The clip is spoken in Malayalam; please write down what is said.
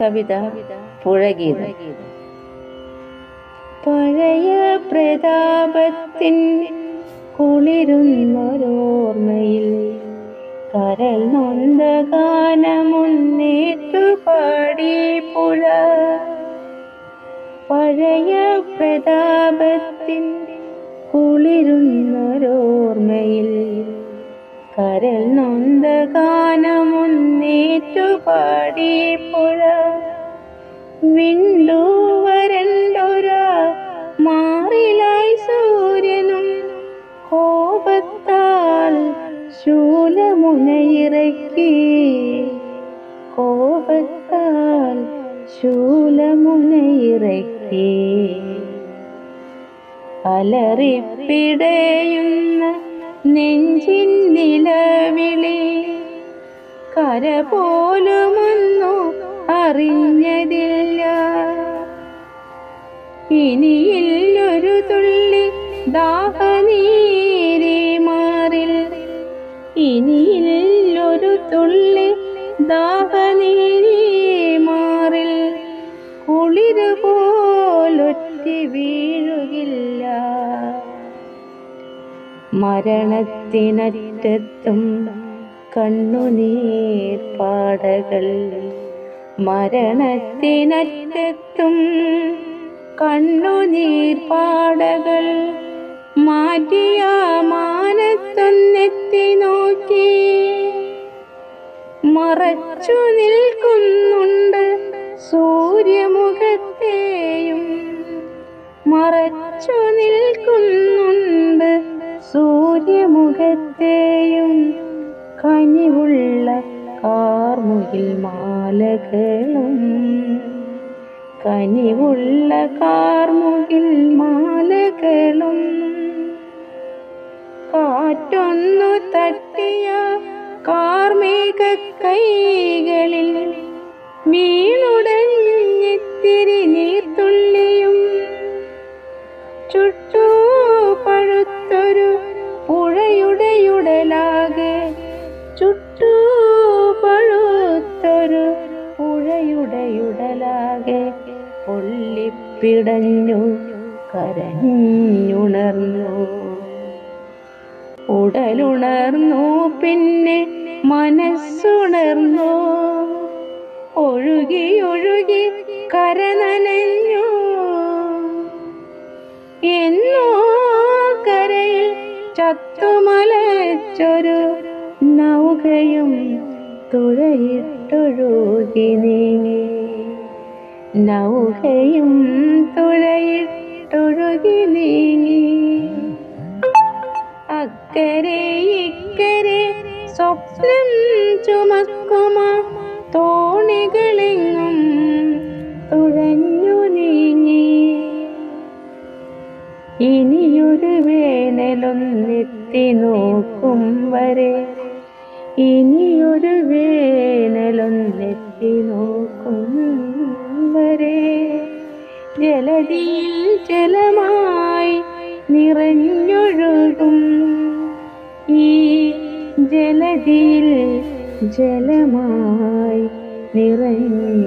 കവിത പുഴഗീതം. പഴയ പ്രതാപത്തിൻ കുളിരുന്നൊരോർമ്മയിൽ കരൽ നൊന്ത ഗാനമുന്നേറ്റു പാടി പുഴ. പഴയ പ്രതാപത്തിൻ പാടി പുഴ വിണ്ടു വരണ്ടൊരാ മാറിലായി സൂര്യനും കോപത്താൽ ശൂലമുനയിറക്കി. കോപത്താൽ ശൂലമുനയിറക്കി. അലറിപ്പിടയുന്ന നെഞ്ചിൻ നിലവിളി കര പോലുമൊന്നു അറിഞ്ഞതില്ല. ഇനിയില്ലൊരു തുള്ളി ദാഹനീരി മാറിൽ. ഇനിയില്ലൊരു തുള്ളി ദാഹനീരി മാറിൽ. കുളിര് പോലൊറ്റി വീഴുകില്ല. മരണത്തിനറ്റത്തും കണ്ണുനീർ പാടകൾ മരണത്തിനറ്റത്തും കണ്ണുനീർ പാടകൾ മാറ്റിയ മാനത്തൊന്നെത്തി നോക്കി. മറച്ചു നിൽക്കുന്നുണ്ട് സൂര്യമുഖത്തെയും. മറച്ചു നിൽക്കുന്നുണ്ട് സൂര്യമുഖത്തെയും കാർമുകിൽ മാലകളും കനിവുള്ള കാർമുകിൽ മാലകളും. കാറ്റൊന്നു തട്ടിയ കാർമേക കൈകളിൽ മീനുടഞ്ഞിത്തിരി നീർത്തുള്ളിയും ചുട്ടു പുഴയുടെയുടലാകെ പൊള്ളിപ്പിടഞ്ഞു കരഞ്ഞുണർന്നു. ഉടലുണർന്നു പിന്നെ മനസ്സുണർന്നു. ഒഴുകി ഒഴുകി കരനനഞ്ഞു. എന്നോ കരയിൽ ചത്തുമലച്ചൊരു നൗകയും തുഴയിട്ടൊഴുകി നീങ്ങി നൗകയും തുഴയിട്ടൊഴുകി നീങ്ങി അക്കരെ ഇക്കരെ സ്വപ്നം ചുമക്കുമ തോണികളെങ്ങും തുഴഞ്ഞു നീങ്ങി. ഇനിയൊരു വേനലൊന്നെത്തി നോക്കും വരെ. ഇനിയൊരു വേനലൊന്നെത്തി നിറഞ്ഞൊഴുകും ഈ ജലതിയിൽ ജലമായി നിറഞ്ഞൊഴുകും.